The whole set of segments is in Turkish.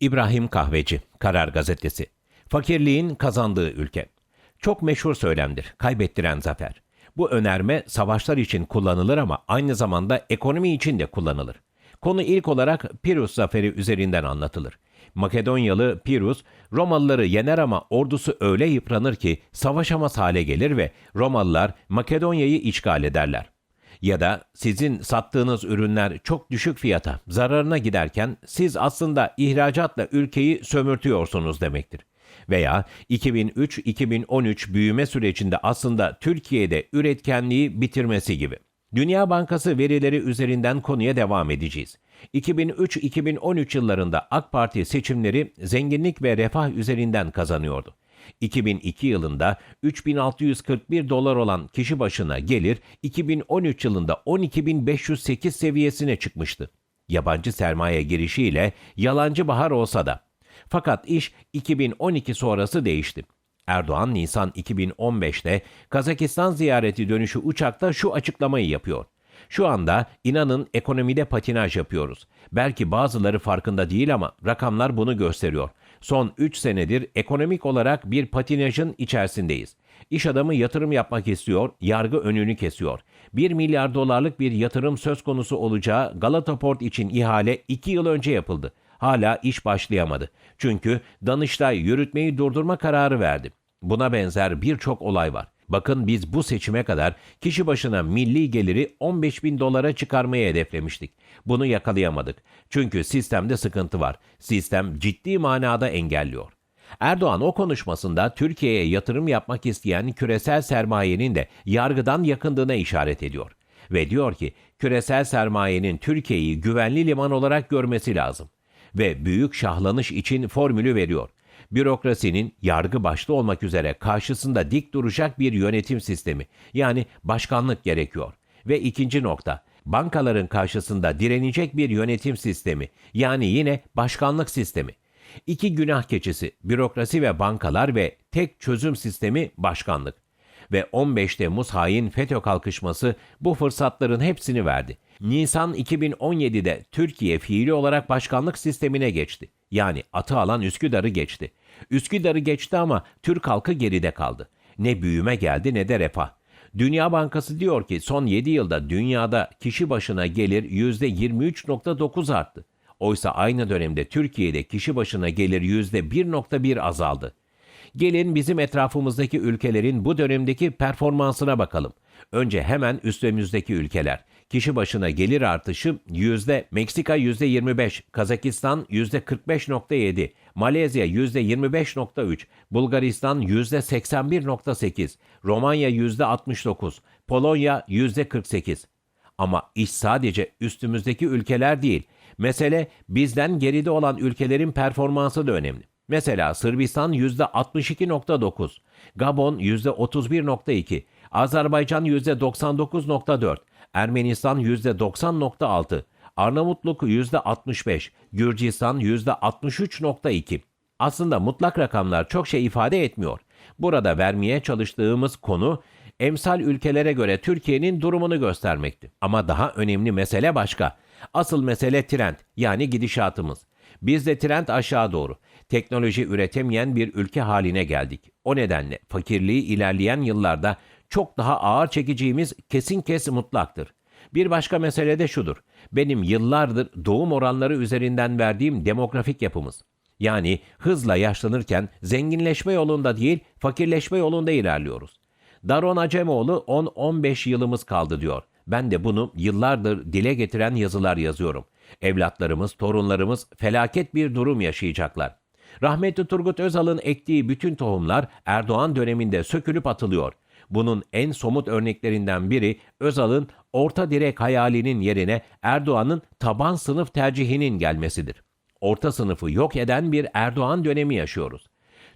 İbrahim Kahveci, Karar Gazetesi. Fakirliğin kazandığı ülke. Çok meşhur söylemdir, kaybettiren zafer. Bu önerme savaşlar için kullanılır ama aynı zamanda ekonomi için de kullanılır. Konu ilk olarak Pirus zaferi üzerinden anlatılır. Makedonyalı Pirus, Romalıları yener ama ordusu öyle yıpranır ki savaşamaz hale gelir ve Romalılar Makedonya'yı işgal ederler. Ya da sizin sattığınız ürünler çok düşük fiyata, zararına giderken siz aslında ihracatla ülkeyi sömürtüyorsunuz demektir. Veya 2003-2013 büyüme sürecinde aslında Türkiye'de üretkenliği bitirmesi gibi. Dünya Bankası verileri üzerinden konuya devam edeceğiz. 2003-2013 yıllarında AK Parti seçimleri zenginlik ve refah üzerinden kazanıyordu. 2002 yılında 3641 dolar olan kişi başına gelir 2013 yılında 12508 seviyesine çıkmıştı. Yabancı sermaye girişiyle yalancı bahar olsa da. Fakat iş 2012 sonrası değişti. Erdoğan Nisan 2015'te Kazakistan ziyareti dönüşü uçakta şu açıklamayı yapıyor. Şu anda inanın ekonomide patinaj yapıyoruz. Belki bazıları farkında değil ama rakamlar bunu gösteriyor. Son 3 senedir ekonomik olarak bir patinajın içerisindeyiz. İş adamı yatırım yapmak istiyor, yargı önünü kesiyor. 1 milyar dolarlık bir yatırım söz konusu olacağı Galata Port için ihale 2 yıl önce yapıldı. Hala iş başlayamadı. Çünkü Danıştay yürütmeyi durdurma kararı verdi. Buna benzer birçok olay var. Bakın biz bu seçime kadar kişi başına milli geliri 15 bin dolara çıkarmayı hedeflemiştik. Bunu yakalayamadık. Çünkü sistemde sıkıntı var. Sistem ciddi manada engelliyor. Erdoğan o konuşmasında Türkiye'ye yatırım yapmak isteyen küresel sermayenin de yargıdan yakındığına işaret ediyor. Ve diyor ki küresel sermayenin Türkiye'yi güvenli liman olarak görmesi lazım. Ve büyük şahlanış için formülü veriyor bürokrasinin yargı başta olmak üzere karşısında dik duracak bir yönetim sistemi yani başkanlık gerekiyor. Ve ikinci nokta bankaların karşısında direnecek bir yönetim sistemi yani yine başkanlık sistemi. İki günah keçisi bürokrasi ve bankalar ve tek çözüm sistemi başkanlık. Ve 15 Temmuz hain FETÖ kalkışması bu fırsatların hepsini verdi. Nisan 2017'de Türkiye fiili olarak başkanlık sistemine geçti. Yani atı alan Üsküdar'ı geçti. Üsküdar'ı geçti ama Türk halkı geride kaldı. Ne büyüme geldi ne de refah. Dünya Bankası diyor ki son 7 yılda dünyada kişi başına gelir %23.9 arttı. Oysa aynı dönemde Türkiye'de kişi başına gelir %1.1 azaldı. Gelin bizim etrafımızdaki ülkelerin bu dönemdeki performansına bakalım. Önce hemen üstümüzdeki ülkeler. Kişi başına gelir artışı yüzde Meksika yüzde 25, Kazakistan yüzde 45.7, Malezya yüzde 25.3, Bulgaristan yüzde 81.8, Romanya yüzde 69, Polonya yüzde 48. Ama iş sadece üstümüzdeki ülkeler değil. Mesele bizden geride olan ülkelerin performansı da önemli. Mesela Sırbistan %62.9, Gabon %31.2, Azerbaycan %99.4, Ermenistan %90.6, Arnavutluk %65, Gürcistan %63.2. Aslında mutlak rakamlar çok şey ifade etmiyor. Burada vermeye çalıştığımız konu emsal ülkelere göre Türkiye'nin durumunu göstermekti. Ama daha önemli mesele başka. Asıl mesele trend yani gidişatımız. Biz de trend aşağı doğru. Teknoloji üretemeyen bir ülke haline geldik. O nedenle fakirliği ilerleyen yıllarda çok daha ağır çekeceğimiz kesin kes mutlaktır. Bir başka mesele de şudur. Benim yıllardır doğum oranları üzerinden verdiğim demografik yapımız. Yani hızla yaşlanırken zenginleşme yolunda değil, fakirleşme yolunda ilerliyoruz. Daron Acemoğlu 10-15 yılımız kaldı diyor. Ben de bunu yıllardır dile getiren yazılar yazıyorum. Evlatlarımız, torunlarımız felaket bir durum yaşayacaklar. Rahmetli Turgut Özal'ın ektiği bütün tohumlar Erdoğan döneminde sökülüp atılıyor. Bunun en somut örneklerinden biri Özal'ın orta direk hayalinin yerine Erdoğan'ın taban sınıf tercihinin gelmesidir. Orta sınıfı yok eden bir Erdoğan dönemi yaşıyoruz.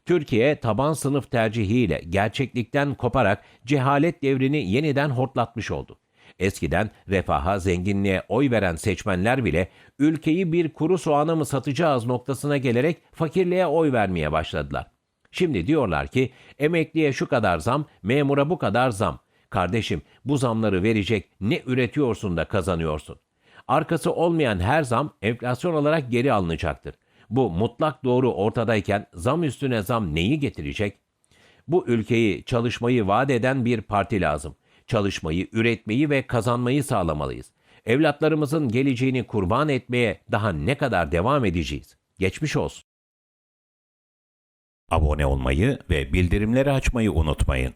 Türkiye taban sınıf tercihiyle gerçeklikten koparak cehalet devrini yeniden hortlatmış oldu. Eskiden refaha, zenginliğe oy veren seçmenler bile ülkeyi bir kuru soğana mı satacağız noktasına gelerek fakirliğe oy vermeye başladılar. Şimdi diyorlar ki emekliye şu kadar zam, memura bu kadar zam. Kardeşim bu zamları verecek ne üretiyorsun da kazanıyorsun? Arkası olmayan her zam enflasyon olarak geri alınacaktır. Bu mutlak doğru ortadayken zam üstüne zam neyi getirecek? Bu ülkeyi çalışmayı vaat eden bir parti lazım. Çalışmayı, üretmeyi ve kazanmayı sağlamalıyız. Evlatlarımızın geleceğini kurban etmeye daha ne kadar devam edeceğiz? Geçmiş olsun. Abone olmayı ve bildirimleri açmayı unutmayın.